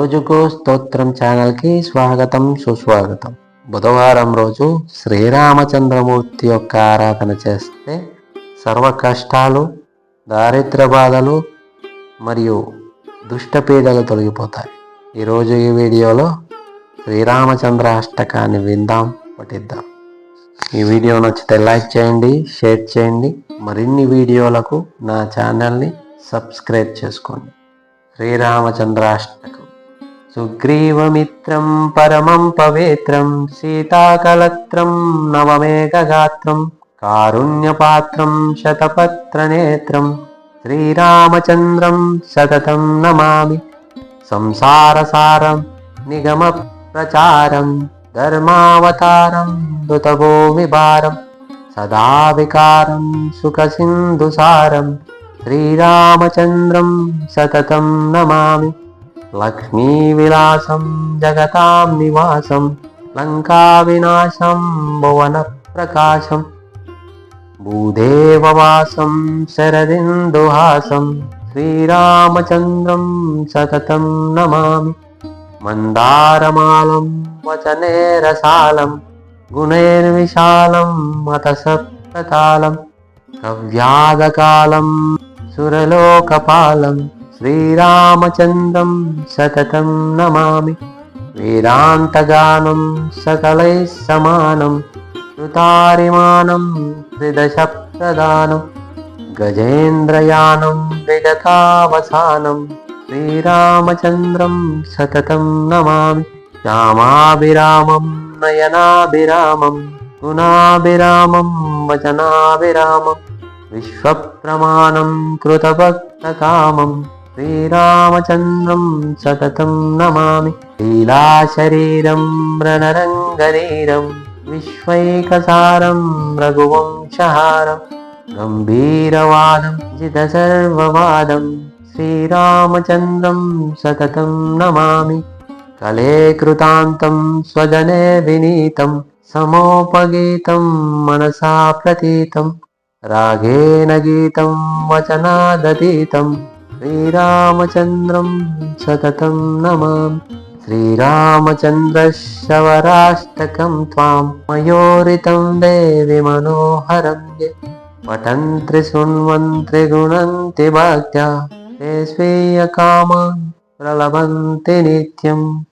రోజుకు స్తోత్రం ఛానల్కి స్వాగతం సుస్వాగతం. బుధవారం రోజు శ్రీరామచంద్రమూర్తి యొక్క ఆరాధన చేస్తే సర్వ కష్టాలు దారిద్ర బాధలు మరియు దుష్టపీడలు తొలగిపోతాయి. ఈరోజు ఈ వీడియోలో శ్రీరామచంద్ర అష్టకాన్ని విందాం పఠిద్దాం. ఈ వీడియో నచ్చితే లైక్ చేయండి షేర్ చేయండి మరిన్ని వీడియోలకు నా ఛానల్ని సబ్స్క్రైబ్ చేసుకోండి. శ్రీరామచంద్రాష్టకం సుగ్రీవమిత్రం పరమం పవిత్రం సీతాకలత్రం నవమేఘగాత్రం కారుణ్యపాత్రం శతపత్రనేత్రం శ్రీరామచంద్రం సతతం నమామి సంసారసారం నిగమ ప్రచారం ధర్మావతారం ఋతభో విభారం సదా వికారం సుఖసింధుసారం శ్రీరామచంద్రం సతతం నమామి లక్ష్మీవిలాసం జగతాం నివాసం లంకా వినాశం భువన ప్రకాశం భూదేవవాసం శరదిందుహాసం శ్రీరామచంద్రం సతతం నమామి. మందారమాలం వచనే రసాలం గుణైర్విశాలం మత సప్తతాళం కవ్యాదకాలం సురలోకపాలం. శ్రీరామచంద్రం సతతం నమామి. వేదాంతగానం సకలై సమానం. ృతారిమానం త్రిదశప్రదానం గజేంద్రయానం విగతావసానం శ్రీరామచంద్రం సతతం నమామి. శ్యామాభిరామం నయనాభిరామం. గుణాభిరామం వచనాభిరామం. విశ్వప్రమాణం కృతభక్తకామం శ్రీరామచంద్రం సతతం నమామి. లీలాశరీరం రణరంగరీరం విశ్వైకసారం రఘువంశహారం. గంభీరవాదం జితసర్వవాదం. శ్రీరామచంద్రం సతతం నమామి. కలే కృతాంతం స్వజనే వినీతం. సమోపగీతం మనసా ప్రతీతం. రాగేణ గీతం వచనాదతీతం. శ్రీరామచంద్రం సతతం నమాం శ్రీరామచంద్రశవరాష్టకం త్వాం. మయోరితం దేవి మనోహరం యే పఠంత్రి శృణ్వంత్రి గుణంతి భక్త్యా ते स्वीयकामान् प्रलभन्ति नित्यम्